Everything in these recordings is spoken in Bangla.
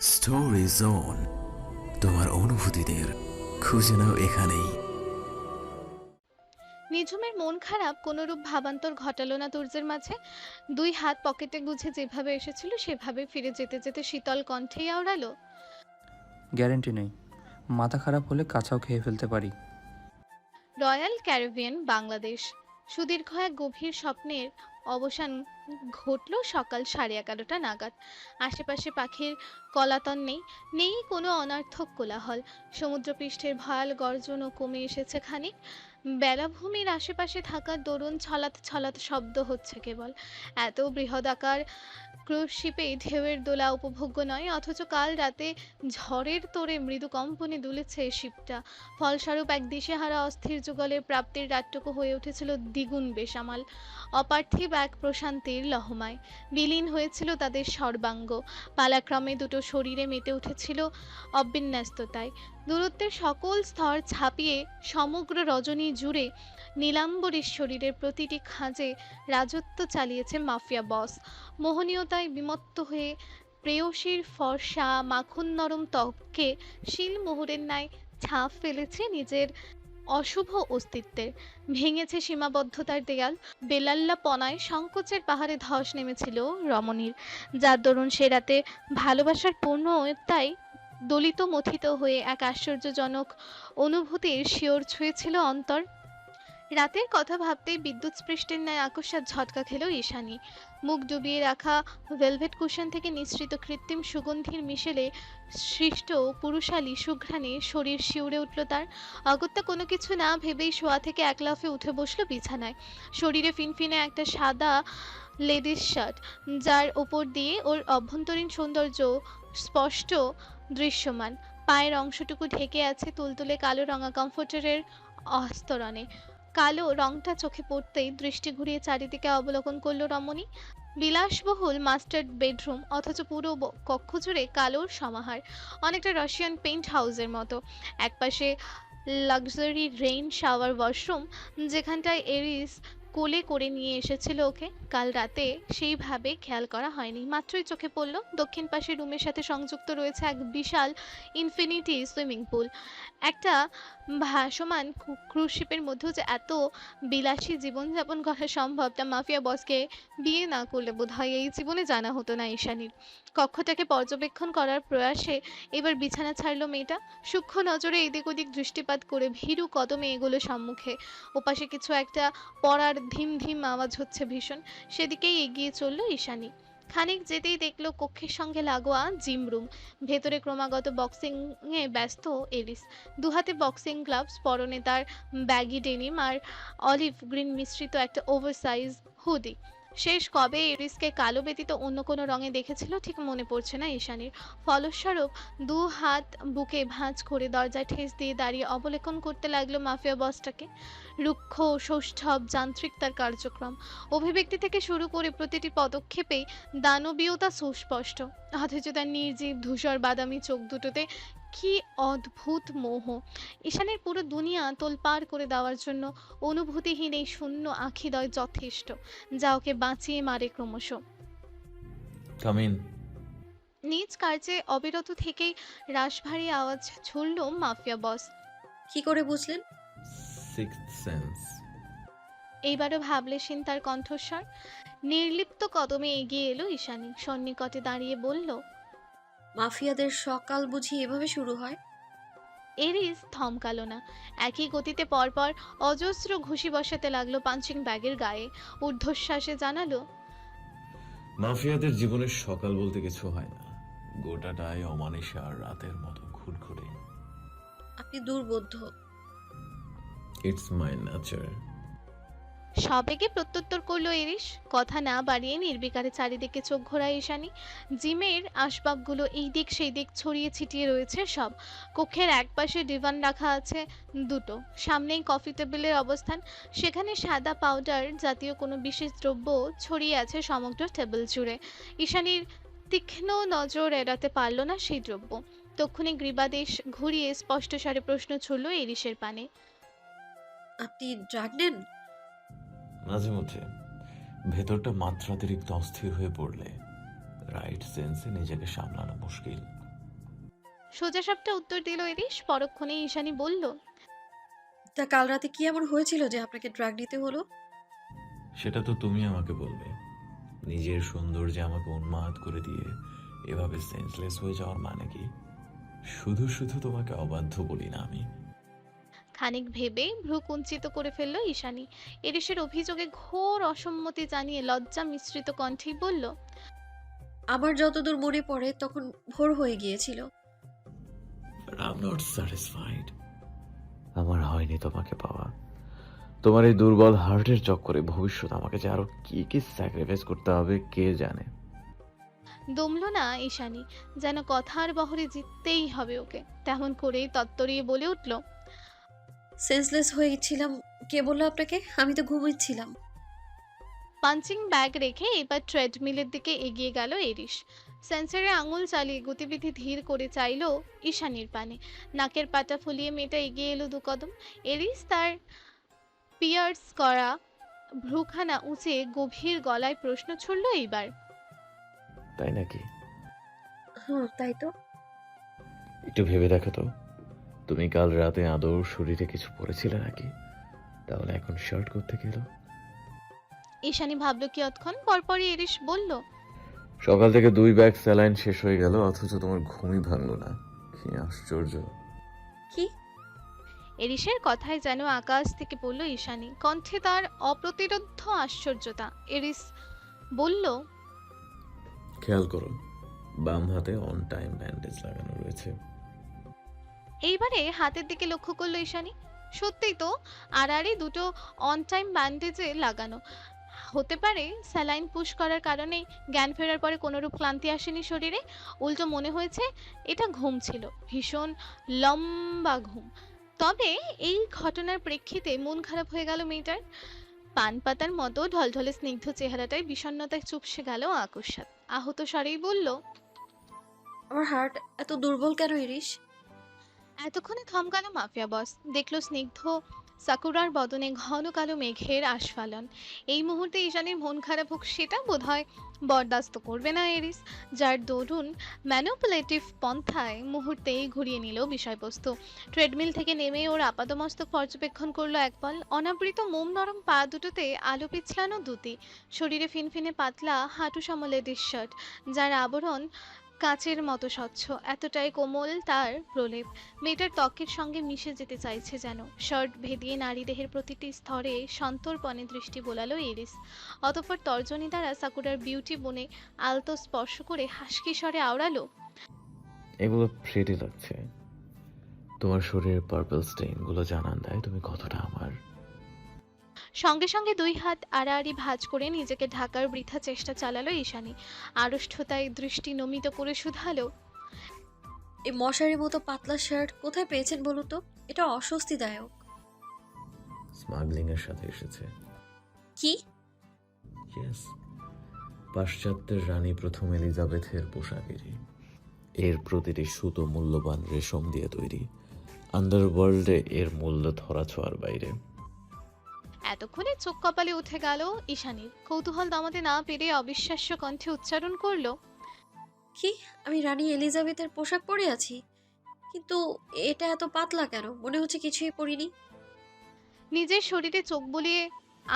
স্টোরি জোন তোমার অনুভূতিদের খুঁজে নাও এখানেই। নিঝুমের মন খারাপ কোনোরূপ ভাবান্তর ঘটালো না তুর্যের মাঝে? দুই হাত পকেটে গুছে যেভাবে এসেছিল সেভাবে ফিরে যেতে যেতে শীতল কণ্ঠেই আওড়ালো। গ্যারেন্টি নেই। মাথা খারাপ হলে কাঁচাও খেয়ে ফেলতে পারি। Royal Caribbean Bangladesh. সুদীর্ঘ এক গভীর স্বপ্নের অবসান ঘটল সকাল সাড়ে এগারোটা নাগাদ। আশেপাশে পাখির কলাতন নেই নেই কোনো অনার্থক কোলাহল। সমুদ্রপৃষ্ঠের ভয়াল গর্জনও কমে এসেছে খানিক। বেলাভূমির আশেপাশে থাকা দরুন ছলাত ছলাত শব্দ হচ্ছে কেবল। এত বৃহদাকার ক্রুজ ঢেউয়ের দোলা উপভোগ্য নয়, অথচ কাল রাতে ঝড়ের তোড়ে মৃদু কম্পনে দুলেছে শিপটা। ফলস্বরূপ এক দিশেহারা অস্থির যুগলের প্রাপ্তির রাতটুকু হয়ে উঠেছিল দ্বিগুণ বেসামাল। অপার্থিব এক প্রশান্তির লহমায়। বিলীন হয়েছিল তাদের সর্বাঙ্গ। পালাক্রমে দুটো শরীরে মেতে উঠেছিল অবিন্যস্ততায়। দূরত্বের সকল স্তর ছাপিয়ে সমগ্র রজনী জুড়ে নীলাম্বরীর শরীরের প্রতিটি খাঁজে রাজত্ব চালিয়েছে মাফিয়া বস। মোহনীয়তায় বিমত্ত হয়ে প্রেয়সীর ফর্সা মাখন নরম ত্বককে শিলমোহরের ন্যায় ছাপ ফেলেছে নিজের অশুভ অস্তিত্বের ভেঙেছে সীমাবদ্ধতার দেয়াল বেলাল্লা পনায় সংকোচের পাহাড়ে ধস নেমেছিল রমণীর। যার দরুন সে রাতে ভালোবাসার পূর্ণতায় দলিত মথিত হয়ে এক আশ্চর্যজনক অনুভূতির শিওর ছুঁয়েছিল অন্তর। রাতের কথা ভাবতেই বিদ্যুৎ স্পৃষ্টের ন্যায় আকস্মাত ঝটকা খেল ঈশানি। মুখ ডুবিয়ে রাখা ভেলভেট কুশন থেকে নিঃসৃত কৃত্রিম সুগন্ধির মিশেলে সৃষ্ট পুরুষালী সুঘ্রাণে শরীর শিউরে উঠল তার। অগত্যা কোনো কিছু না ভেবেই শোয়া থেকে এক লাফে উঠে বসল বিছানায়। শরীরে ফিনফিনে একটা সাদা লেডিস শার্ট, যার ওপর দিয়ে ওর অভ্যন্তরীণ সৌন্দর্য স্পষ্ট দৃশ্যমান। পায়ের অংশটুকু ঢেকে আছে তুলতুলে কালো রঙা কমফোর্টারের অস্তরণে কালো রংটা চোখে পড়তেই দৃষ্টি ঘুরিয়ে চারিদিকে অবলোকন করল রমণী। বিলাসবহুল মাস্টার বেডরুম অথচ পুরো কক্ষ জুড়ে কালোর সমাহার, অনেকটা রাশিয়ান পেন্ট হাউসের মতো। একপাশে লাক্সারি রেইন শাওয়ার ওয়াশরুম যেখানটায় এরিস কোলে করে নিয়ে এসেছিল ওকে। কাল রাতে সেইভাবে খেয়াল করা হয়নি। মাত্রই চোখে পড়ল। দক্ষিণ পাশের রুমের সাথে সংযুক্ত রয়েছে এক বিশাল ইনফিনিটি সুইমিং পুল একটা ভাসমান ক্রুজ শিপের মধ্যেও যে এত বিলাসী জীবনযাপন করা সম্ভব, তা মাফিয়া বসকে বিয়ে না করলে বোধ হয় এই জীবনে জানা হতো না ঈশানীর। কক্ষটাকে পর্যবেক্ষণ করার প্রয়াসে এবার বিছানা ছাড়ল মেয়েটা। সূক্ষ্ম নজরে এদিক ওদিক দৃষ্টিপাত করে ভীরু কদমে এগুলো সম্মুখে। ওপাশে কিছু একটা পড়ার ধিম ধিম আওয়াজ হচ্ছে ভীষণ। সেদিকেই এগিয়ে চলল ঈশানী। খানিক যেতেই দেখল কক্ষের সঙ্গে লাগোয়া জিম রুম। ভেতরে ক্রমাগত বক্সিং এ ব্যস্ত এরিস দুহাতে বক্সিং গ্লাভস, পরনে তার ব্যাগি ডেনিম আর অলিভ গ্রিন মিশ্রিত একটা ওভারসাইজ হুডি। শেষ কবে এরিসকে কালো ব্যতীত অন্য কোনো রঙে দেখেছিল? ঠিক মনে পড়ছে না ঈশানীর। ফলস্বরূপ, দু হাত বুকে ভাঁজ করে দরজায় ঠেস দিয়ে দাঁড়িয়ে অবলোকন করতে লাগল মাফিয়া বসটাকে। রুক্ষ, সৌষ্ঠব, যান্ত্রিক তার কার্যক্রম। অভিব্যক্তি থেকে শুরু করে প্রতিটি পদক্ষেপে দানবীয়তা সুস্পষ্ট। অথচ তার নির্জীব ধূসর বাদামি চোখ দুটোতে কি অদ্ভুত মোহ। ঈশানের পুরো দুনিয়া তোলপাড় করে দেওয়ার জন্য অনুভূতিহীন এই শূন্য আখিদয় যথেষ্ট। যা ওকে বাঁচিয়ে মারে ক্রমশ। কাম নিজ কার্যে অবিরত থেকেই রাশভারী আওয়াজ ছুড়ল মাফিয়া বস। কি করে বুঝলেন? সিক্স সেন্স এইবারও ভাবলেশীন তার কণ্ঠস্বর। নির্লিপ্ত কদমে এগিয়ে এলো ঈশানী। সন্নিকটে দাঁড়িয়ে বলল মাফিয়াদের সকাল বুঝি এভাবে শুরু হয়? এরিস থমকালো না। একই গতিতে পরপর অজস্র ঘুষি বসাতে লাগল পাঞ্চিং ব্যাগের গায়ে। ঊর্ধ্বশ্বাসে জানালো মাফিয়াদের জীবনের সকাল বলতে কিছু হয় না। গোটাটাই অমানিসা আর রাতের মতো ঘুরঘুরে। আপনি দুর্বোধ্য। ইটস মাই নেচার সবেগে প্রত্যুত্তর করল এরিস কথা না বাড়িয়ে নির্বিকারে চারিদিকে চোখ ঘোরায় ঈশানী। জিমের আসবাবগুলো এই দিক সেই দিক ছড়িয়ে ছিটিয়ে রয়েছে সব। কক্ষের একপাশে ডিভান রাখা আছে দুটো। সামনেই কফি টেবিলের অবস্থান। সেখানে সাদা পাউডার জাতীয় কোনো বিশেষ দ্রব্য ছড়িয়ে আছে সমগ্র টেবিল জুড়ে। ঈশানীর তীক্ষ্ণ নজর এড়াতে পারল না সেই দ্রব্য। তক্ষুনি গ্রীবাদেশ ঘুরিয়ে স্পষ্ট স্বরে প্রশ্ন ছুড়ল এরিসের পানে। আপনি ড্রাগ নেন মাঝে মধ্যে ভেতরটা মাত্রাতিরিক্ত অস্থির হয়ে পড়লে রাইট সেন্সে নিজেকে সামলানো মুশকিল। সোজাসাপটা উত্তর দিল এরিশ পরক্ষণে ঈশানী বলল তা কাল রাতে কি এমন হয়েছিল যে আপনাকে ড্রাগ নিতে হলো? সেটা তো তুমি আমাকে বলবে। নিজের সৌন্দর্যে আমাকে উন্মাদ করে দিয়ে এভাবে সেন্সলেস হয়ে যাওয়ার মানে কি? শুধু শুধু তোমাকে অবাধ্য বলি না আমি। খানিক ভেবে ভ্রু কুঞ্চিত করে ফেলল ঈশানী। এরিসের অভিযোগে ঘোর অসম্মতি জানিয়ে লজ্জা মিশ্রিত কণ্ঠেই বলল আমার যতদূর মনে পড়ে তখন ভোর হয়ে গিয়েছিল। আমার হয়নি তোমাকে পাওয়া। তোমার এই দুর্বল হার্টের চক্করে ভবিষ্যৎ আমাকে যে আরও কি কি স্যাক্রিফাইস করতে হবে কে জানে? দমল না ঈশানী যেন কথার বহরে জিততেই হবে ওকে। তেমন করেই তত্তরিয়ে বলে উঠল সেন্সলেস হয়েছিলাম কে বলল আপনাকে? আমি তো ঘুমিয়েছিলাম পাঞ্চিং ব্যাগ রেখে এবার ট্রেডমিলের দিকে এগিয়ে গেল এরিশ। সেন্সারে আঙুল চালিয়ে গতিবিধি ধীর করে চাইল ঈশানির পানে। নাকের পাটা ফুলিয়ে মেয়েটা এগিয়ে এলো দু কদম। এরিস তার পিয়ার্স করা ভ্রুখানা উঁচে গভীর গলায় প্রশ্ন ছুড়ল এইবার। তাই নাকি? হুম তাই তো। একটু ভেবে দেখো তো। তুমি কাল রাতে আদৌ শরীরে কিছু পড়েছিলে নাকি? তাহলে এখন শার্ট করতে গেল। ঈশানী ভাবল কিয়ৎক্ষণ পরপরই এরিস বলল সকাল থেকে দুই ব্যাগ স্যালাইন শেষ হয়ে গেল অথচ তোমার ঘুমই ভাঙলো না। কি আশ্চর্য। কি? এরিসের কথায় যেন আকাশ থেকে পড়ল ঈশানি। কণ্ঠে তার অপ্রতিরোধ্য আশ্চর্যতা। এরিস বলল খেয়াল করো বাম হাতে অন টাইম ব্যান্ডেজ লাগানো রয়েছে। এইবারে হাতের দিকে লক্ষ্য করল ঈশানী। সত্যিই তো, আড়াআড়ি দুটো অন টাইম ব্যান্ডেজে লাগানো। হতে পারে স্যালাইন পুশ করার কারণে জ্ঞান ফেরার পরে কোনোরূপ ক্লান্তি আসেনি শরীরে। উল্টো মনে হয়েছে এটা ঘুম ছিল, ভীষণ লম্বা ঘুম। তবে এই ঘটনার প্রেক্ষিতে মন খারাপ হয়ে গেল মেয়েটার। পান পাতার মতো ঢলঢলে স্নিগ্ধ চেহারাটায় বিষণ্ণতায় চুপসে গেল আকস্মাত আহত স্বরেই বলল, আমার হার্ট এত দুর্বল কেন ইরিশ? এতক্ষণে থমকালো মাফিয়া বস। দেখল স্নিগ্ধ সাকুরার বদনে ঘন কালো মেঘের আস্ফালন। এই মুহূর্তে ঈশানীর মন খারাপ হোক সেটা বোধ হয় বরদাস্ত করবে না এরিস, যার দরুন ম্যানুপুলেটিভ পন্থায় মুহূর্তেই ঘুরিয়ে নিল বিষয়বস্তু। ট্রেডমিল থেকে নেমে ওর আপাদমস্তক পর্যবেক্ষণ করল একপল অনাবৃত মোম নরম পা দুটোতে আলো পিছলানো দুটি শরীরে ফিনফিনে পাতলা হাঁটু সম লেডিস শার্ট যার আবরণ কাচের মতো স্বচ্ছ, এতটাই কোমল তার প্রলেপ। মেয়েটার ত্বকের সঙ্গে মিশে যেতে চাইছে যেন। শার্ট ভেদিয়ে নারী দেহের প্রতিটি স্তরে সন্তর্পণে দৃষ্টি বোলালো এরিস অতঃপর তর্জনী দ্বারা সাকুরার বিউটি বনে আলতো স্পর্শ করে হাসকি স্বরে আওড়ালো, এগুলো প্রেটি লাগছে। তোমার শরীরের পার্পল স্টেইনগুলো জানান দেয় তুমি কতটা আমার সঙ্গে সঙ্গে দুই হাত আড়াআড়ি ভাঁজ করে নিজেকে ঢাকার বৃথা চেষ্টা চালালো ঈশানী। আড়ষ্ঠতায় দৃষ্টি নমিত করে শুধালো এই মশারির মতো পাতলা শার্ট কোথায় পেয়েছেন বলুন তো? এটা অস্বস্তিদায়ক। স্মাগলিং এর সাথে এসেছে। কি? ইয়েস পাশ্চাত্যের রানী প্রথম এলিজাবেথের পোশাকেরই। এর প্রতিটি সুতো মূল্যবান রেশম দিয়ে তৈরি। আন্ডারওয়ার্ল্ডে এর মূল্য ধরা ছোঁয়ার বাইরে। এতক্ষণে চোখ কপালে উঠে গেল ঈশানীর। কৌতূহল দমাতে না পেরে অবিশ্বাস্য কণ্ঠে উচ্চারণ করল কি? আমি রানী এলিজাবেথের পোশাক পরে আছি কিন্তু এটা এত পাতলা কেন? মনে হচ্ছে কিছুই পরিনি। নিজের শরীরে চোখ বুলিয়ে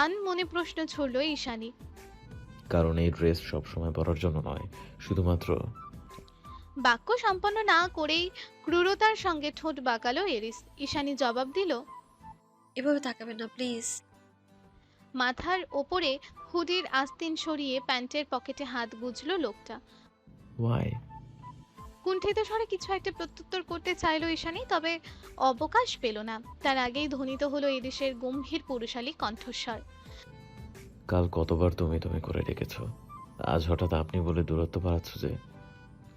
আন মনে প্রশ্ন ছুড়ল ঈশানী। কারণ এই ড্রেস সবসময় পরার জন্য নয় শুধুমাত্র বাক্য সম্পন্ন না করেই ক্রূরতার সঙ্গে ঠোঁট বাঁকালো এরিস। ঈশানী জবাব দিল এভাবে তাকাবেন না প্লিজ। মাথার ওপরে হুডির আস্তিন সরিয়ে প্যান্টের পকেটে হাত গুজলো লোকটা। ওয়াই কুণ্ঠিত স্বরে কিছু একটা প্রত্যুত্তর করতে চাইলো ঈশানী তবে অবকাশ পেল না। তার আগেই ধ্বনিত হলো এদেশের গম্ভীর পুরুষালী কণ্ঠস্বর। কাল কতবার তুমি তুমি করে ডেকেছ? আজ হঠাৎ আপনি বলে দূরত্ব বাড়াচ্ছ যে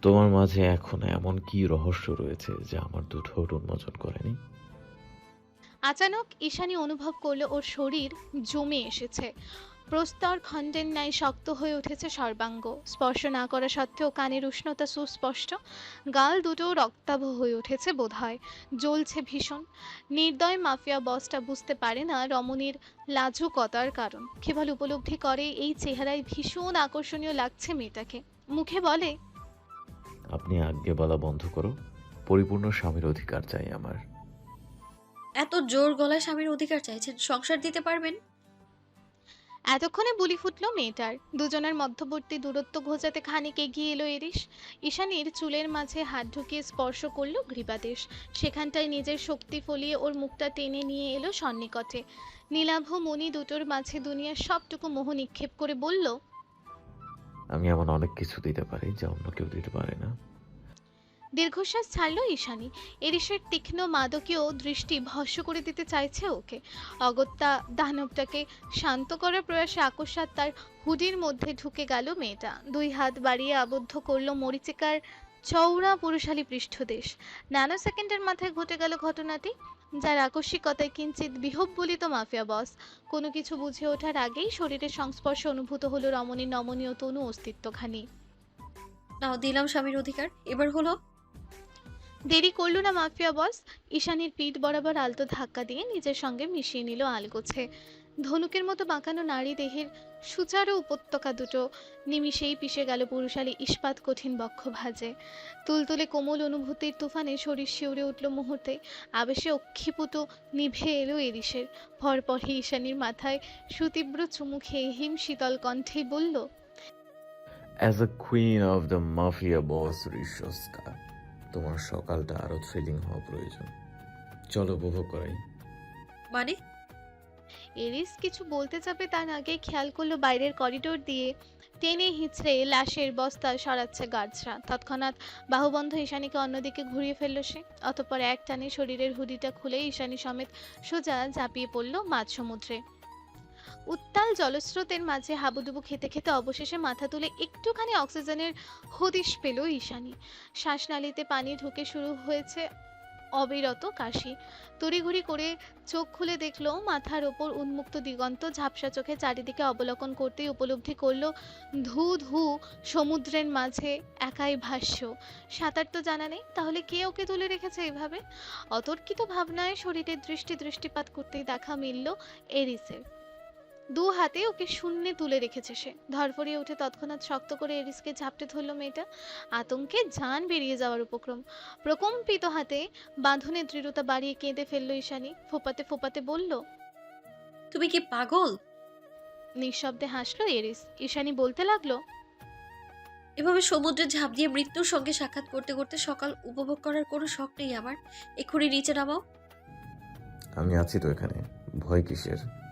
তোমার মাঝে এখন এমন কি রহস্য রয়েছে যা আমার দু ঠোঁট উন্মোচন করেনি? আচানক ঈশানী অনুভব করল ওর শরীর জমে এসেছে। প্রস্তর খণ্ডের ন্যায় শক্ত হয়ে উঠেছে সর্বাঙ্গ। স্পর্শ না করা সত্ত্বেও কানের উষ্ণতা সুস্পষ্ট। গাল দুটো রক্তাভ হয়ে উঠেছে বোধহয়। জ্বলছে ভীষণ। নির্দয় মাফিয়া বসটা বুঝতে পারে না রমণীর লাজুকতার কারণ। কেবল উপলব্ধি করে এই চেহারায় ভীষণ আকর্ষণীয় লাগছে মেয়েটাকে। মুখে বলে, আপনি আজ্ঞে বলা বন্ধ করো। পরিপূর্ণ স্বামীর অধিকার চাই আমার। এত জোর গলায় স্বামীর অধিকার চাইছেন সংসার দিতে পারবেন? এতক্ষণে বুলি ফুটলো মেয়েটার। দুজনের মধ্যবর্তী দূরত্ব ঘোচাতে খানিক এগিয়ে এলো এরিস ঈশানীর চুলের মাঝে হাত ঢুকিয়ে স্পর্শ করল গ্রীবাদেশ। সেখানটায় নিজের শক্তি ফলিয়ে ওর মুখটা টেনে নিয়ে এলো সন্নিকটে। নীলাভ মণি দুটোর মাঝে দুনিয়ার সবটুকু মোহ নিক্ষেপ করে বলল আমি এমন অনেক কিছু দিতে পারি যা অন্য কেউ দিতে পারে না। দীর্ঘশ্বাস ছাড়লো ঈশানী। এরিসের তীক্ষ্ণ মাদকীয় দৃষ্টি ভস্য করে দিতে চাইছে ওকে। অগত্যা দানবটাকে শান্ত করার প্রয়াসে আকস্মাত তার হুডির মধ্যে ঢুকে গেল মেয়েটা। দুই হাত বাড়িয়ে আবদ্ধ করল মরিচিকার চৌড়া পুরুষালী পৃষ্ঠদেশ। ন্যানো সেকেন্ডের মাথায় ঘটে গেল ঘটনাটি, যার আকস্মিকতায় কিঞ্চিত বিহব্বলিত মাফিয়া বস। কোনো কিছু বুঝে ওঠার আগেই শরীরের সংস্পর্শে অনুভূত হলো রমণীর নমনীয় তনু অস্তিত্বখানি। দিলাম স্বামীর অধিকার। এবার হলো দেরি করল না মাফিয়া বস। ঈশানীর পিঠ বরাবর আলতো ধাক্কা দিয়ে নিজের সঙ্গে মিশিয়ে নিল আলগোছে। ধনুকের মতো বাঁকানো নারী দেহের সুচারু উপত্যকা দুটো নিমিষেই পিষে গেল পুরুষালী ইস্পাত কঠিন বক্ষ ভাজে তুলতুলে কোমল অনুভূতির তুফানে শরীর শিউরে উঠল মুহূর্তে। আবেশে অক্ষিপুত নিভে এলো এরিসের পরপরই ঈশানীর মাথায় সুতীব্র চুমু খেয়ে হিম শীতল কণ্ঠে বলল as a queen of the mafia boss রিশস্কা তোমার সকালটা আরও থ্রিলিং হওয়া প্রয়োজন। চলো উপভোগ করাই। মানে? এরিস কিছু বলতে যাবে তার আগে খেয়াল করল বাইরের করিডোর দিয়ে টেনে হিঁচড়ে লাশের বস্তা সরাচ্ছে গাছরা তৎক্ষণাৎ বাহুবন্ধ ঈশানীকে অন্যদিকে ঘুরিয়ে ফেলল সে। অতঃপর এক টানে শরীরের হুডিটা খুলে ঈশানী সমেত সোজা ঝাঁপিয়ে পড়ল মাঝ সমুদ্রে উত্তাল জলস্রোতের মাঝে হাবুডুবু খেতে খেতে অবশেষে মাথা তুলে একটুখানি অক্সিজেনের হদিশ পেল ঈশানী। শ্বাসনালীতে পানি ঢুকে শুরু হয়েছে অবিরত কাশি। তড়িঘড়ি করে চোখ খুলে দেখল, মাথার ওপর উন্মুক্ত দিগন্ত ঝাপসা চোখে চারিদিকে অবলোকন করতেই উপলব্ধি করল, ধু ধু সমুদ্রের মাঝে একাই ভাষ্য। সাঁতার তো জানা নেই, তাহলে কে ওকে তুলে রেখেছে এভাবে? অতর্কিত ভাবনায় শরীরের দৃষ্টি দৃষ্টিপাত করতেই দেখা মিলল এরিসের। দু হাতে ওকে শূন্যে তুলে রেখেছে সে। ধরফরিয়ে উঠে তৎক্ষণাৎ শক্ত করে এরিসকে ঝাপটে ধরল মেয়েটা। আতঙ্কে জান বেরিয়ে যাওয়ার উপক্রম। প্রকম্পিত হাতে বাঁধনে দৃঢ়তা বাড়িয়ে কেঁদে ফেলল ঈশানি। ফোপাতে ফোপাতে বলল তুমি কি পাগল? নিঃশব্দে হাসলো এরিস। ঈশানি বলতে লাগল এভাবে সমুদ্রে ঝাঁপ দিয়ে মৃত্যুর সঙ্গে সাক্ষাৎ করতে করতে সকাল উপভোগ করার কোনো শখ নেই আমার। এক্ষুনি নিচে নামাও। আমি আছি তো এখানে। ভয় কিসের?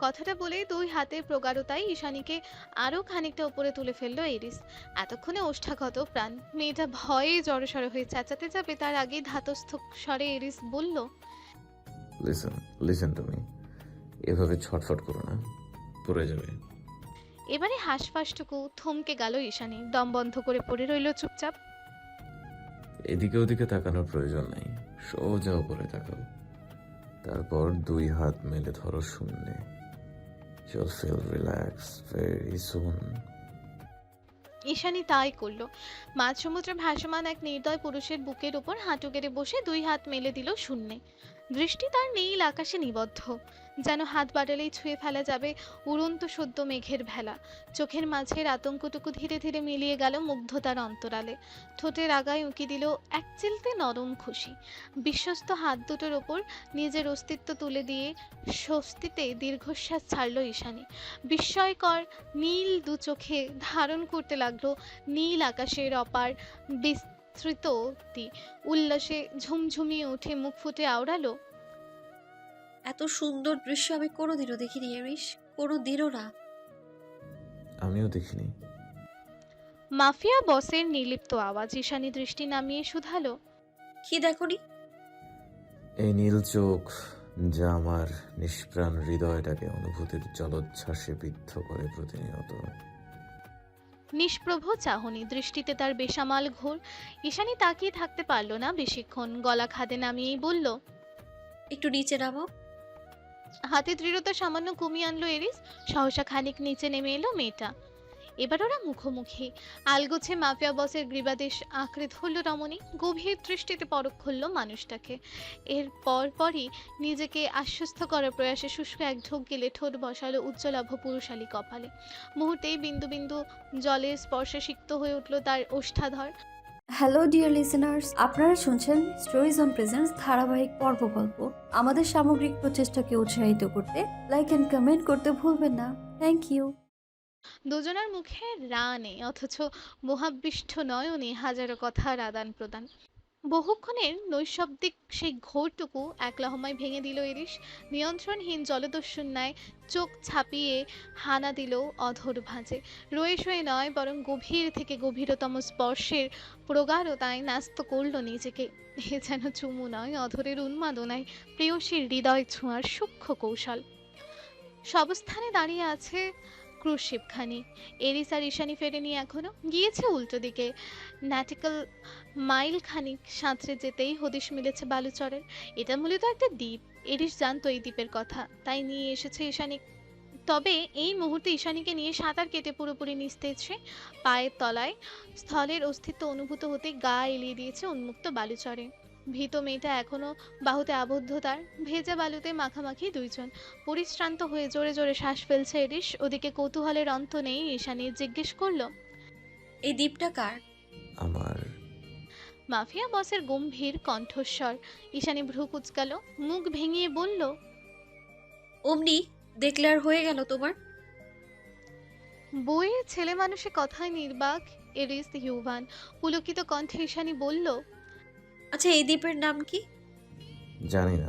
কথাটা বলেই দুই হাতের প্রগাঢ়তায় ঈশানীকে আরও খানিকটা উপরে তুলে ফেলল এরিস। এতক্ষণে ওষ্ঠাগত প্রাণ। মেয়েটা ভয়ে জড়সড় হয়ে চেঁচাতে যাবে তার আগেই ধাতস্থ স্বরে এরিস বলল লিসেন লিসেন তুমি এভাবে ছটফট করো না। পড়ে যাবে। এবারে হাঁসফাঁসটুকু থমকে গেল ঈশানী। দম বন্ধ করে পড়ে রইল চুপচাপ। এদিকে ওদিকে তাকানোর প্রয়োজন নেই। সোজা উপরে তাকাও। তারপর দুই হাত মেলে ধরো শূন্যে। You'll feel relaxed very soon. Ishani তাই করল। মাঝ সমুদ্রে ভাসমান এক নির্দয় পুরুষের বুকের উপর হাঁটু গেড়ে বসে দুই হাত মেলে দিল শূন্যে। দৃষ্টি তার নীল আকাশে নিবদ্ধ। যেন হাত বাড়ালেই ছুঁয়ে ফেলা যাবে উড়ন্ত সদ্য মেঘের ভেলা। চোখের মাঝের আতঙ্কটুকু ধীরে ধীরে মিলিয়ে গেল মুগ্ধতার অন্তরালে। ঠোঁটের আগায় উঁকি দিল এক চিলতে নরম খুশি। বিশ্বস্ত হাত দুটোর ওপর নিজের অস্তিত্ব তুলে দিয়ে স্বস্তিতে দীর্ঘশ্বাস ছাড়ল ঈশানী। বিস্ময়কর নীল দু চোখে ধারণ করতে লাগল নীল আকাশের অপার বিস্তৃতটি। উল্লাসে ঝুমঝুমিয়ে উঠে মুখ ফুটে আওড়ালো এত সুন্দর দৃশ্য আমি কোনোদিনও দেখিনি এরিস কোনোদিনও না। আমিও দেখিনি। মাফিয়া বসের নির্লিপ্ত আওয়াজ ঈশানী দৃষ্টি নামিয়ে শুধালো। কি দেখনি? এই নীল চোখ যা আমার নিষ্প্রাণ হৃদয়টাকে অনুভূতির জলোচ্ছ্বাসে বিদ্ধ করে প্রতিনিয়ত। নিষ্প্রভ চাহনি দৃষ্টিতে তার বেসামাল ঘোর। ঈশানী তাকিয়ে থাকতে পারল না বেশিক্ষণ গলা খাদে নামিয়েই বলল একটু নিচে নামাও হাতে দৃঢ়তা সামান্য কমিয়ে আনলো এরিস। সহসা খানিক নিচে নেমে এলো মেয়েটা। এবার ওরা মুখোমুখি। আলগোছে মাফিয়া বসের গ্রীবাদেশ আঁকড়ে ধরল রমণী। গভীর দৃষ্টিতে পরখ করল মানুষটাকে। এর পর পরই নিজেকে আশ্বস্ত করার প্রয়াসে শুষ্ক এক ঢোক গেলে ঠোঁট বসালো উজ্জ্বলাভ পুরুষালী কপালে। মুহূর্তেই বিন্দু বিন্দু জলের স্পর্শে সিক্ত হয়ে উঠল তার ওষ্ঠাধর। হ্যালো ডিয়ার লিসেনার্স আপনারা শুনছেন স্টোরিজ অন প্রেজেন্স ধারাবাহিক পর্ব গল্প। আমাদের সামগ্রিক প্রচেষ্টাকে উৎসাহিত করতে লাইক অ্যান্ড কমেন্ট করতে ভুলবেন না। থ্যাংক ইউ দুজনের মুখে রা নেই অথচ মোহাবিষ্ট নয়নে হাজারো কথার আদান প্রদান বহুক্ষণের নৈশব্দিক সেই ঘোরটুকু এক লহমায় ভেঙে দিল ইরিশ। নিয়ন্ত্রণহীন জলদস্যুর ন্যায় চোখ ছাপিয়ে হানা দিল অধর ভাঁজে। রয়ে শয়ে নয়, বরং গভীর থেকে গভীরতম স্পর্শের প্রগাঢ়তায় ন্যস্ত করল নিজেকে। এ যেন চুমু নয়, অধরের উন্মাদনায় প্রেয়সীর হৃদয় ছোঁয়ার সূক্ষ্ম কৌশল। সবস্থানে দাঁড়িয়ে আছে ক্রুশিপখানি এরিস আর ঈশানি ফেরেনি এখনও। গিয়েছে উল্টো দিকে। ন্যাটিক্যাল মাইল খানিক সাঁতরে যেতেই হদিশ মিলেছে বালুচরের। এটা মূলত একটা দ্বীপ। এরিস জানতো এই দ্বীপের কথা। তাই নিয়ে এসেছে ঈশানী। তবে এই মুহূর্তে ঈশানীকে নিয়ে সাঁতার কেটে পুরোপুরি নিস্তেছে পায়ের তলায় স্থলের অস্তিত্ব অনুভূত হতে গা এলিয়ে দিয়েছে উন্মুক্ত বালুচরে। ভীত মেয়েটা এখনও বাহুতে আবদ্ধ তার। ভেজা বালুতে মাখামাখি দুইজন। পরিশ্রান্ত হয়ে জোরে জোরে শ্বাস ফেলছে এরিস ওদিকে কৌতূহলের অন্ত নেই। ঈশানী জিজ্ঞেস করল এই দ্বীপটা কার? আমার মাফিয়া বসের গম্ভীর কণ্ঠস্বর। ঈশানী ভ্রু কুচকালো মুখ ভেঙিয়ে বলল অমনি দেখলে আর হয়ে গেল তোমার? বইয়ের ছেলে মানুষে কথায় নির্বাক এরিস হিউভান পুলকিত কণ্ঠে ঈশানী বলল আচ্ছা এই দ্বীপের নাম কি? জানি না।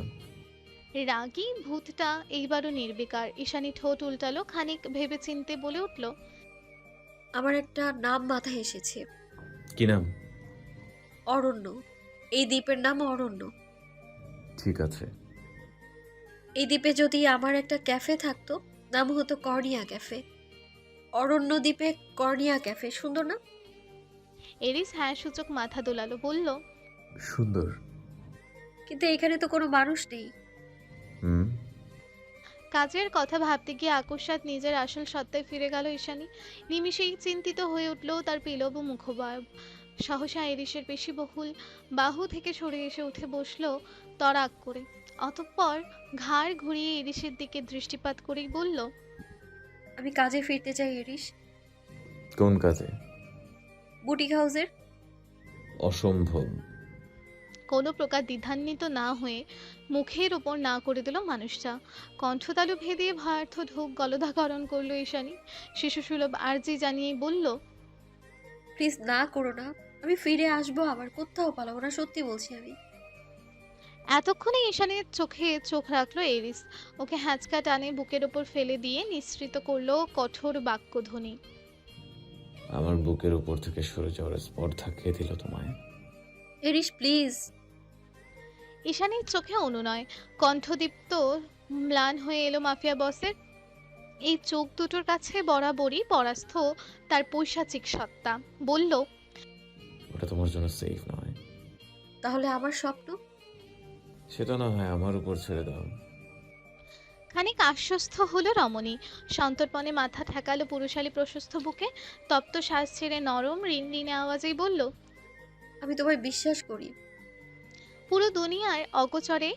রাগী ভূতটা এইবারও নির্বিকার। ঈশানী ঠোঁট উল্টালো খানিক ভেবে চিনতে বলে উঠল আমার একটা নাম মাথায় এসেছে। কি নাম? অরণ্য। এই দ্বীপের নাম অরণ্য। ঠিক আছে। এই দ্বীপে যদি আমার একটা ক্যাফে থাকতো নাম হতো কর্নিয়া ক্যাফে। অরণ্য দ্বীপে কর্নিয়া ক্যাফে সুন্দর না? এরিস হ্যাঁ সূচক মাথা দোলালো বলল সুন্দর। কিন্তু এখানে তো কোনো মানুষ নেই। হুম? কাজের কথা ভাবতে গিয়ে আকস্মাৎ নিজের আসল সত্তায় ফিরে গেল ঈশানী। নিমিষেই চিন্তিত হয়ে উঠল তার পিলব মুখবয়ব সহসা এরিসের পেশি বহুল বাহু থেকে সরে এসে উঠে বসল তরাক করে। অতঃপর ঘাড় ঘুরিয়ে ইরিশের দিকে দৃষ্টিপাত করেই বলল আমি কাজে ফিরতে চাই এরিস কোন কাজে? বুটিক হাউসের। অসম্ভব। কোনো প্রকার দ্বিধান্বিত না হয়ে মুখের ওপর না করে দিল মানুষটা। কণ্ঠতালু ভেদিয়ে ভয়ার্থ ঢোক গলধাকরণ করল ঈশানী। শিশুসুলভ আর্জি জানিয়েই বলল প্লিজ না করো না। আমি ফিরে আসব আবার কোথাও পালাবো না সত্যি বলছি আমি। এতক্ষণে ঈশানের চোখে চোখ রাখল এরিস। ওকে হ্যাঁচকা টানে বুকের ওপর ফেলে দিয়ে নিঃসৃত করল কঠোর বাক্যধ্বনি। আমার বুকের উপর থেকে সরে যাওয়ার স্পর্ধা কে দিল তোমায়? এরিস প্লিজ। ঈশানীর চোখে অনুনয়। কণ্ঠদীপ্ত ম্লান হয়ে এলো মাফিয়া বসের। এই চোখ দুটোর কাছে বরাবরই পরাস্থ তার পৈশাচিক সত্তা। বলল ওটা তোমার জন্য সেফ নয়। তাহলে আমার স্বপ্ন? সেটা না হয় আমার উপর ছেড়ে দাও। খানিক আশ্বস্ত হলো রমণী। সন্তর্পণে মাথা ঠেকালো পুরুষালী প্রশস্ত বুকে। তপ্ত শ্বাস ছেড়ে নরম রিনরিনে আওয়াজেই বলল আমি তোমায় বিশ্বাস করি। পুরো দুনিয়ার অগোচরে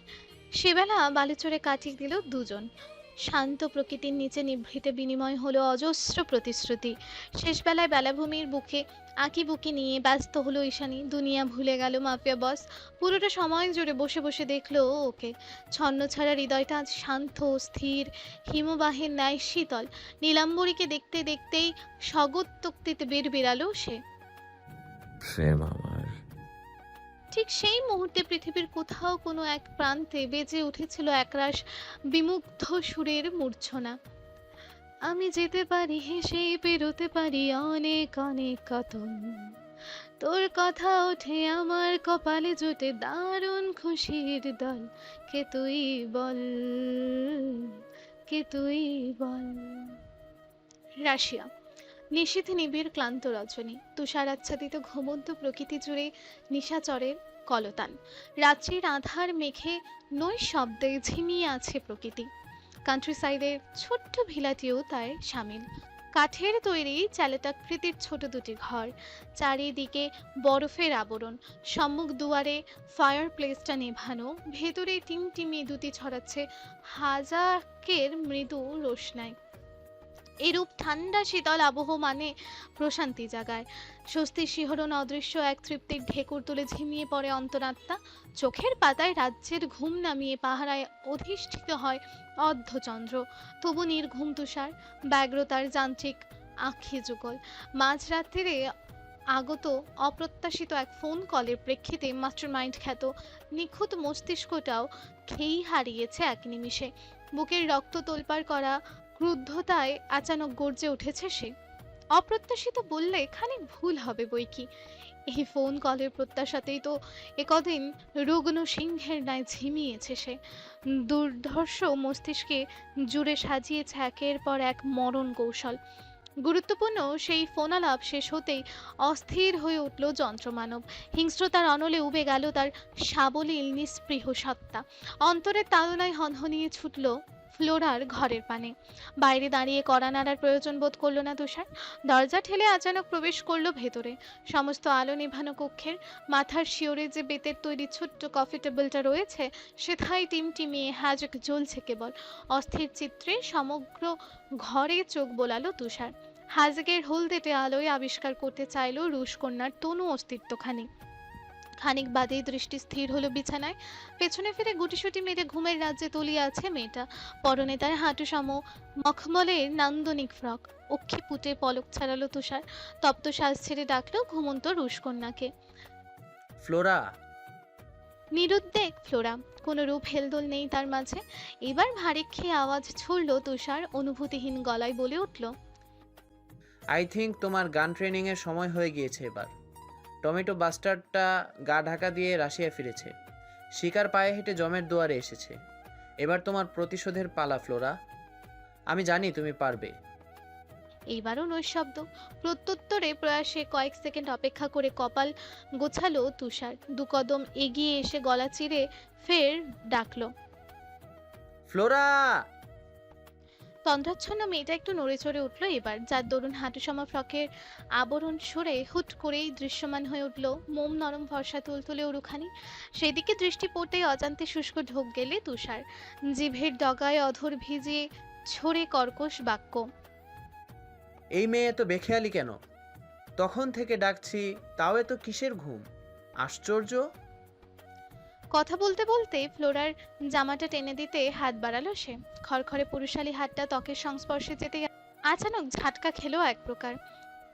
সেবেলা বালুচরে কাটিয়ে দিল দুজন। শান্ত প্রকৃতির নিচে নিভৃতে বিনিময় হলো অজস্র প্রতিশ্রুতি। শেষবেলায় বেলাভূমির বুকে আঁকি বুকি নিয়ে ব্যস্ত হলো ঈশানি। দুনিয়া ভুলে গেল মাফিয়া বস। পুরোটা সময় জুড়ে বসে বসে দেখল ওকে। ছন্ন ছাড়া হৃদয়টা আজ শান্ত, স্থির, হিমবাহের ন্যায় শীতল। নীলাম্বরীকে দেখতে দেখতেই স্বগতোক্তিতে বের বেরালো সে। প্রেম আমার ঠিক সেই মুহূর্তে পৃথিবীর কোথাও কোনো এক প্রান্তে বেজে উঠেছিল একরাশ বিমুগ্ধ সুরের মূর্ছনা। আমি যেতে পারি, হেসে পেরোতে পারি অনেক অনেক কত তোর কথা ওঠে আমার কপালে জোটে দারুণ খুশির দল। কে তুই বল, কে তুই বল? রাশিয়া। নিশীথ নিবিড় ক্লান্ত রজনী তুষার আচ্ছাদিত ঘুমন্ত প্রকৃতি জুড়ে নিশাচরের কলতান। রাত্রির আধার মেঘে নৈ শব্দে ঝিমিয়ে আছে প্রকৃতি। কান্ট্রি সাইডের ছোট্ট ভিলাটিও তার সামিল। কাঠের তৈরি চালেটাকৃতির ছোট দুটি ঘর। চারিদিকে বরফের আবরণ। সম্মুখ দুয়ারে ফায়ার প্লেসটা নেভানো। ভেতরে টিমটিমে দুটি ছড়াচ্ছে। হাজাকের মৃদু রোশনাই এরূপ ঠান্ডা শীতল আবহ মানে প্রশান্তি জাগায়। স্বস্তির শিহরণ অদৃশ্য এক তৃপ্তির ঢেকুর তুলে ঝিমিয়ে পড়ে অন্তরাত্মা। চোখের পাতায় রাজ্যের ঘুম নামিয়ে পাহারায় অধিষ্ঠিত হয় অর্ধচন্দ্র। তবু নির্ঘুম তুষার, ব্যগ্রতার যান্ত্রিক আঁখি যুগল। মাঝরাত্রিরে আগত অপ্রত্যাশিত এক ফোন কলের প্রেক্ষিতে মাস্টারমাইন্ড খ্যাত নিখুঁত মস্তিষ্কটাও খেই হারিয়েছে এক নিমিষে। বুকের রক্ত তোলপাড় করা ক্রুদ্ধতায় আচানক গর্জে উঠেছে সে। অপ্রত্যাশিত বললে খানিক ভুল হবে বই কি। এই ফোন কলের প্রত্যাশাতেই তো একদিন রুগ্ন সিংহের ন্যায় ঝিমিয়েছে সে। দুর্ধর্ষ মস্তিষ্কে জুড়ে সাজিয়েছে একের পর এক মরণ কৌশল। গুরুত্বপূর্ণ সেই ফোনালাপ শেষ হতেই অস্থির হয়ে উঠল যন্ত্রমানব। হিংস্রতার অনলে উবে গেল তার সাবলীল নিস্পৃহ সত্তা। অন্তরের তাড়নায় হনহনিয়ে ছুটল ফ্লোরার ঘরের পানে। বাইরে দাঁড়িয়ে কড়া নাড়ার প্রয়োজন বোধ করল না তুষার? দরজা ঠেলে আচানক প্রবেশ করল ভেতরে। সমস্ত আলো নিভানো কক্ষের মাথার শিওরে যে বেতের তৈরি ছোট্ট কফি টেবিলটা রয়েছে, সেথায় টিমটিমিয়ে হ্যাজক জ্বলছে কেবল। অস্থির চিত্রে সমগ্র ঘরে চোখ বোলালো তুষার। হাজেকের হলদেটে আলোয় আবিষ্কার করতে চাইলো রুশকন্যার তনু অস্তিত্বখানি। খানিক বাদেই দৃষ্টি স্থির হলো বিছানায়। পেছনে ফিরে গুটিসুটি মেরে ঘুমের রাজ্যে তলিয়ে আছে মেয়েটা। পরনে তার হাঁটু সম মখমলের নান্দনিক ফ্রক। অক্ষি পুটে পলক ছাড়ালো তুষার। তপ্ত শ্বাস ছেড়ে ডাকলো ঘুমন্ত রুশকন্যাকে। ফ্লোরা। নিরুদ্বেগ ফ্লোরা। কোনো রূপ হেলদোল নেই তার মাঝে। এবার ভারী খেয়ে আওয়াজ ছুড়ল তুষার অনুভূতিহীন গলায় বলে উঠল আই থিঙ্ক তোমার গান ট্রেনিংয়ের সময় হয়ে গিয়েছে এবার। টমেটো বাস্টারটা গা ঢাকা দিয়ে রাশিয়া ফিরেছে। শিকার পায়ে হেঁটে জমের দুয়ারে এসেছে। এবার তোমার প্রতিশোধের পালা ফ্লোরা। আমি জানি তুমি পারবে। এইবারও নৈশব্দ। প্রত্যুত্তরে প্রয়াসে কয়েক সেকেন্ড অপেক্ষা করে কপাল গোছালো তুষার। দু কদম এগিয়ে এসে গলা চিরে ফের ডাকলো। ফ্লোরা! তন্দ্রাচ্ছন্ন মেয়েটা একটু নড়ে চড়ে উঠল এবার, যার দরুন হাঁটুসম ফ্রকের আবরণ সরে হুট করেই দৃশ্যমান হয়ে উঠল মোম নরম ভরসা তুলতুলে উরুখানি। সেদিকে দৃষ্টি পড়তেই অজান্তে শুষ্ক ঢোক গেলে তুষার। জিভের ডগায় অধর ভিজিয়ে ছড়ে কর্কশ বাক্য। এই মেয়ে এত বেখেয়ালি কেন? তখন থেকে ডাকছি, তাও এত কিসের ঘুম? আশ্চর্য? কথা বলতে বলতে ফ্লোরার জামাটা টেনে দিতে হাত বাড়ালো সে। খড়খড়ে পুরুষালী হাতটা ত্বকের সংস্পর্শে যেতে আচানক ঝাটকা খেলো এক প্রকার।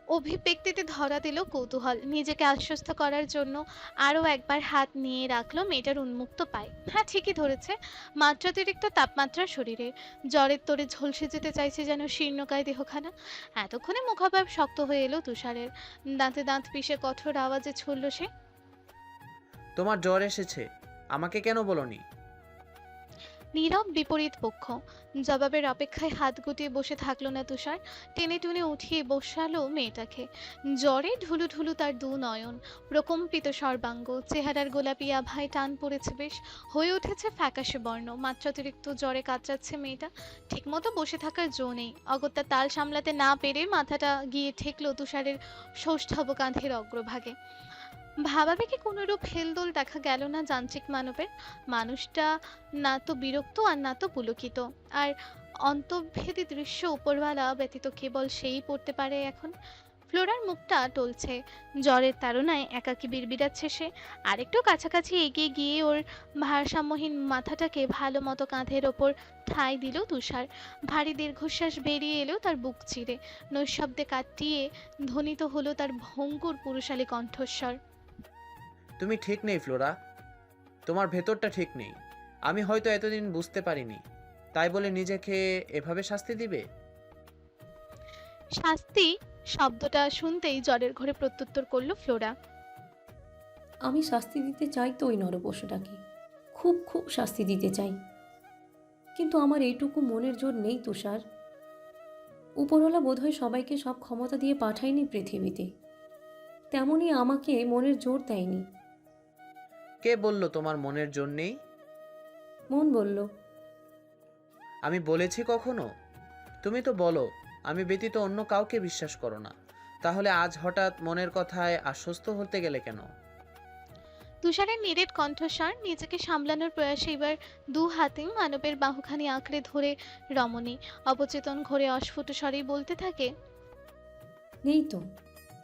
অভিব্যক্তিতে ধরা দিল কৌতূহল। নিজেকে আশ্বস্ত করার জন্য আরও একবার হাত নিয়ে রাখল মেয়েটার উন্মুক্ত পায়। হ্যাঁ ঠিকই ধরেছে। মাত্রাতিরিক্ত তাপমাত্রা শরীরে। জ্বরের তোরে ঝলসে যেতে চাইছে যেন শীর্ণকায় দেহখানা। এতক্ষণে মুখাভাব শক্ত হয়ে এলো তুষারের। দাঁতে দাঁত পিষে কঠোর আওয়াজে ছুড়ল সে। তোমার জ্বর এসেছে। আমাকে কেন বলনি? নীরব বিপরীত পক্ষ। জবাবের অপেক্ষায় হাত গুটিয়ে বসে থাকল না তুষার। টেনে টুনে উঠিয়ে বসালো মেয়েটাকে। জ্বরে ঢুলু ঢুলু তার দু নয়ন। প্রকম্পিত সর্বাঙ্গ। চেহারার গোলাপি আভায় টান পড়েছে বেশ। হয়ে উঠেছে ফ্যাকাশে বর্ণ। মাত্রাতিরিক্ত জ্বরে কাতরাচ্ছে মেয়েটা। ঠিকমতো বসে থাকার জো নেই। অগত্যা তাল সামলাতে না পেরে মাথাটা গিয়ে ঠেকলো তুষারের ষষ্ঠব কাঁধের অগ্রভাগে। ভাবাবেগে কোনোরূপ হেলদোল দেখা গেল না যান্ত্রিক মানবের? মানুষটা না তো বিরক্ত আর না তো পুলকিত। আর অন্তর্ভেদী দৃশ্য উপরওয়ালা ব্যতীত কেবল সেই পড়তে পারে এখন। ফ্লোরার মুখটা টলছে। জ্বরের তাড়নায় একাকী বিড়বিড়াচ্ছে সে। আরেকটু কাছাকাছি এগিয়ে গিয়ে ওর ভারসাম্যহীন মাথাটাকে ভালো মতো কাঁধের ওপর ঠাঁই দিল তুষার। ভারী দীর্ঘশ্বাস বেরিয়ে এলো তার বুক চিরে। নৈশব্দে কাটিয়ে ধ্বনিত হলো তার ভঙ্গুর পুরুষালী কণ্ঠস্বর। তুমি ঠিক নেই, ফ্লোরা। তোমার ভেতরটা ঠিক নেই। আমি হয়তো এতদিন বুঝতে পারিনি। তাই বলে নিজেকে এভাবে শাস্তি দিবে? শাস্তি শব্দটা শুনতেই জ্বরের ঘরে প্রত্যুত্তর করল ফ্লোরা। আমি শাস্তি দিতে চাই তো ওই নরপশুটাকে। খুব খুব শাস্তি দিতে চাই। কিন্তু আমার এইটুকু মনের জোর নেই তুষার। উপরওয়ালা বোধহয় সবাইকে সব ক্ষমতা দিয়ে পাঠায়নি পৃথিবীতে। তেমনি আমাকে মনের জোর দেয়নি। কে বলল তোমার মনের জোর নেই? মন বলল আমি বলেছি কখনো? তুমি তো বলো আমি ব্যতীত অন্য কাউকে বিশ্বাস করো না। তাহলে আজ হঠাৎ মনের কথায় আশ্বস্ত হতে গেলে কেন? তুষারের নিরেট কণ্ঠস্বর নিজেকে সামলানোর প্রয়াসে এবার দু হাতে মানবের বাহুখানি আঁকড়ে ধরে রমণী। অবচেতন ঘরে অস্ফুট স্বরেই বলতে থাকে নেই তো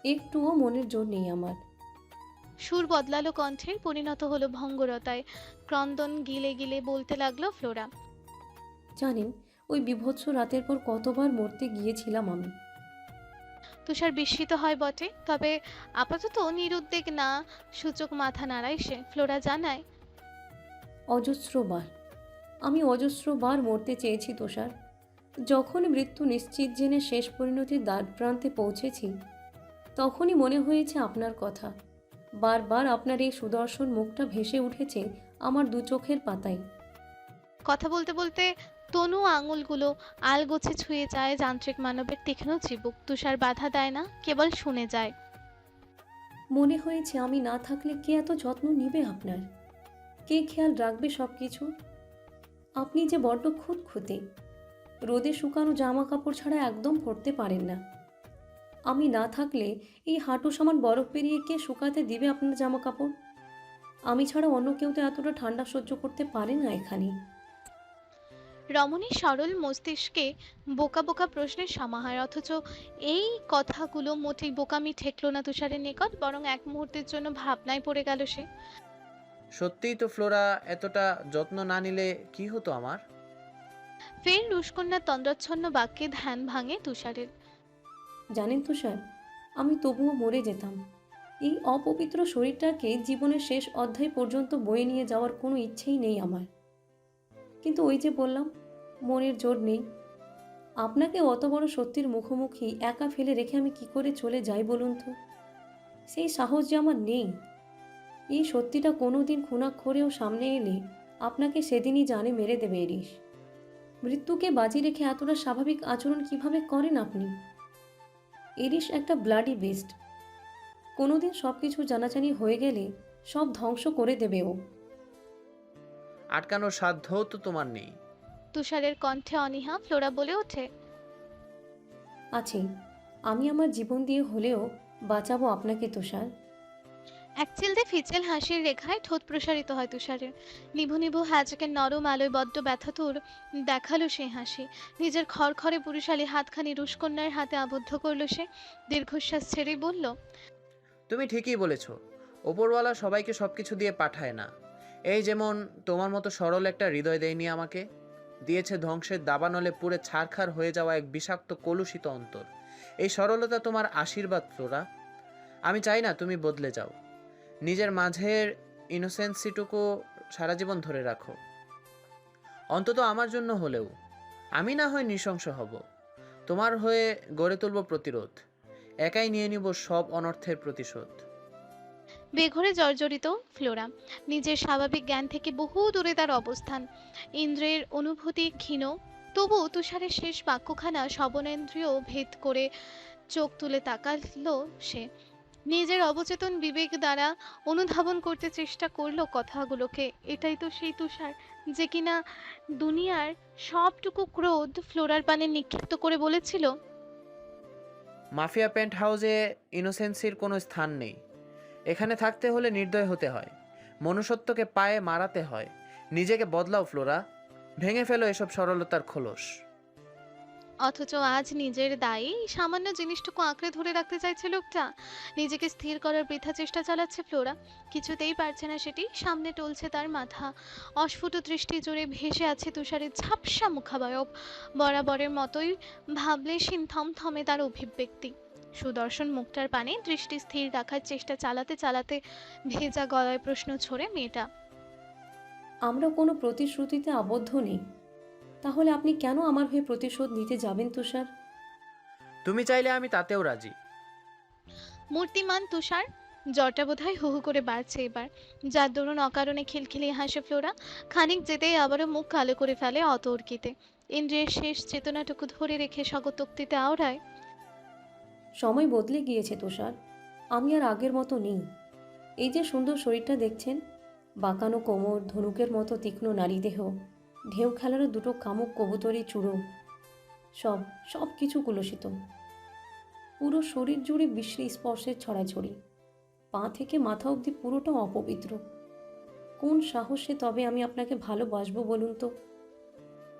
একটুও মনের জোর নেই আমার। সুর বদলালো কণ্ঠের পরিণত হলো ভঙ্গরতায়। ক্রন্দন গিলে গিলে বলতে লাগল ফ্লোরা জানেন ওই বিভৎস রাতের পর কতবার মরতে গিয়েছিলাম আমি। তুষার বিস্মিত হয় বটে তবে আপাতত নিরুদ্বেগ না সূচক মাথা নাড়ায় সে ফ্লোরা জানায়। অজস্রবার আমি অজস্রবার মরতে চেয়েছি তুষার। যখন মৃত্যু নিশ্চিত জেনে শেষ পরিণতির দ্বার প্রান্তে পৌঁছেছি তখনই মনে হয়েছে আপনার কথা। বারবার আপনার এই সুদর্শন মুখটা ভেসে উঠেছে আমার দু চোখের পাতায়। কথা বলতে বলতে তনু আঙুলগুলো আলগোছে ছুঁয়ে যায় যান্ত্রিক মানবের তীক্ষ্ণ চিবুক। তুষার বাধা দেয় না, কেবল শুনে যায়। মনে হয়েছে আমি না থাকলে কে এত যত্ন নিবে আপনার? কে খেয়াল রাখবে সব কিছু আপনি যে বড্ড খুঁতখুঁতে। রোদে শুকানো জামা কাপড় ছাড়া একদম পরতে পারেন না। আমি না থাকলে এই হাঁটু সমান বরফ পেরিয়ে কে শুকাতে দিবে আপনার জামা কাপড় আমি ছাড়া অন্য কেউ তো এতটা ঠান্ডা সহ্য করতে পারে না এখানে। রমণী সরল মস্তিষ্কে বোকা বোকা প্রশ্নের সমাহার অথচ এই কথাগুলো মোটেই বোকামি ঠেকলো না তুষারের নিকট বরং এক মুহূর্তের জন্য ভাবনায় পড়ে গেল সে। সত্যিই তো ফ্লোরা এতটা যত্ন না নিলে কি হতো আমার? ফের রুশকন্যার তন্দ্রাচ্ছন্ন বাক্যে ধ্যান ভাঙে তুষারের। জানেন তুষার আমি তবুও মরে যেতাম। এই অপবিত্র শরীরটাকে জীবনের শেষ অধ্যায় পর্যন্ত বয়ে নিয়ে যাওয়ার কোনো ইচ্ছেই নেই আমার। কিন্তু ওই যে বললাম, মনের জোর নেই। আপনাকে অত বড় সত্যির মুখোমুখি একা ফেলে রেখে আমি কি করে চলে যাই বলুন তো? সেই সাহস যে আমার নেই। এই সত্যিটা কোনো দিন খুনাক্ষরেও সামনে এলে আপনাকে সেদিনই জানে মেরে দেবে এরিস মৃত্যুকে বাজি রেখে এতটা স্বাভাবিক আচরণ কীভাবে করেন আপনি? এরিস একটা ব্লাডি বেস্ট কোনোদিন সব কিছু জানাজানি হয়ে গেলে সব ধ্বংস করে দেবে ও। আটকানোর সাধ্যও তো তোমার নেই। তুষারের কণ্ঠে অনীহা ফ্লোরা বলে ওঠে। আছে আমি আমার জীবন দিয়ে হলেও বাঁচাবো আপনাকে তুষার? এক চিলতে ফিচেল হাসির রেখায় ঠোঁট প্রসারিত হয় তুষারের। নিভু নিভু হ্যাজকের নরম আলোয় বড্ড ব্যথাতুর দেখাল সে হাসি। নিজের খড়খড়ে পুরুষালী হাতখানি রুশকন্যার হাতে আবদ্ধ করল সে। দীর্ঘশ্বাস ছেড়েই বলল তুমি ঠিকই বলেছ ওপরওয়ালা সবাইকে সব কিছু দিয়ে পাঠায় না। এই যেমন তোমার মতো সরল একটা হৃদয় দেয়নি আমাকে, দিয়েছে ধ্বংসের দাবানলে পুরে ছারখার হয়ে যাওয়া এক বিষাক্ত কলুষিত অন্তর। এই সরলতা তোমার আশীর্বাদ তোরা আমি চাই না তুমি বদলে যাও। নিজের মাঝের ইনোসেন্সিটুকু সারা জীবন ধরে রাখো। অন্তত আমার জন্য হলেও। আমি না হয় নৃশংস হব। তোমার হয়ে গড়ে তুলব প্রতিরোধ। একাই নিয়ে নিব সব অনর্থের প্রতিশোধ। বেঘরে জর্জরিত ফ্লোরা, নিজের স্বাভাবিক জ্ঞান থেকে বহু দূরে তার অবস্থান। ইন্দ্রের অনুভূতি ক্ষীণ তবু তুষারের শেষ বাক্যখানা শবনেন্দ্রিয় ভেদ করে চোখ তুলে তাকাল সে। নিজের অবচেতন বিবেক দ্বারা অনুধাবন করতে চেষ্টা করল কথাগুলোকে, এটাই তো সেই তুষার যে কিনা দুনিয়ার সবটুকু ক্রোধ ফ্লোরার পানে নিক্ষিপ্ত করে বলেছিল? মাফিয়া পেন্ট হাউসে ইনোসেন্সির কোনো স্থান নেই। এখানে থাকতে হলে নির্দয় হতে হয়। মনুষ্যত্বকে পায়ে মারাতে হয়। নিজেকে বদলাও, ফ্লোরা। ভেঙে ফেলো এসব সরলতার খোলস। অথচ আজ নিজের দায়ে সামান্য জিনিসটুকু আঁকড়ে ধরে রাখতে চাইছে লোকটা। নিজেকে স্থির করার বৃথা চেষ্টা চালাচ্ছে ফ্লোরা। কিছুতেই পারছে না সেটি। সামনে টলছে তার মাথা। অস্ফুট দৃষ্টি জুড়ে ভেসে আছে তুষারের ঝাপসা মুখাবয়ব। বরাবরের মতোই ভাবলে সিন থমথমে তার অভিব্যক্তি। সুদর্শন মুখটার পানে দৃষ্টি স্থির রাখার চেষ্টা চালাতে চালাতে ভেজা গলায় প্রশ্ন ছড়ে মেয়েটা। আমরা কোনো প্রতিশ্রুতিতে আবদ্ধ নেই। তাহলে আপনি কেন আমার হয়ে প্রতিশোধ নিতে যাবেন তুষার? তুমি চাইলে আমি তাতেও রাজি। মূর্তিমান তুষার জ্বরটা বোধহয় হু হু করে বাড়ছে এবার। যার দরুন অকারণে খিলখিলিয়ে হাসে ফ্লোরা খানিক যেতেই আবারও মুখ কালো করে ফেলে অতর্কিতে। ইন্দ্রিয়ের শেষ চেতনাটুকু ধরে রেখে স্বগতোক্তিতে আওড়ায় সময় বদলে গিয়েছে তুষার। আমি আর আগের মতো নেই। এই যে সুন্দর শরীরটা দেখছেন, বাঁকানো কোমর, ধনুকের মতো তীক্ষ্ণ নারী দেহ, ঢেউ খেলারও দুটো কামুক কবুতরি চূড়ো, সব সব কিছু কুলসিত পুরো শরীর জুড়ে বিশ্রী স্পর্শের ছড়াছড়ি। পা থেকে মাথা অবধি পুরোটা অপবিত্র। কোন সাহসে তবে আমি আপনাকে ভালোবাসবো বলুন তো?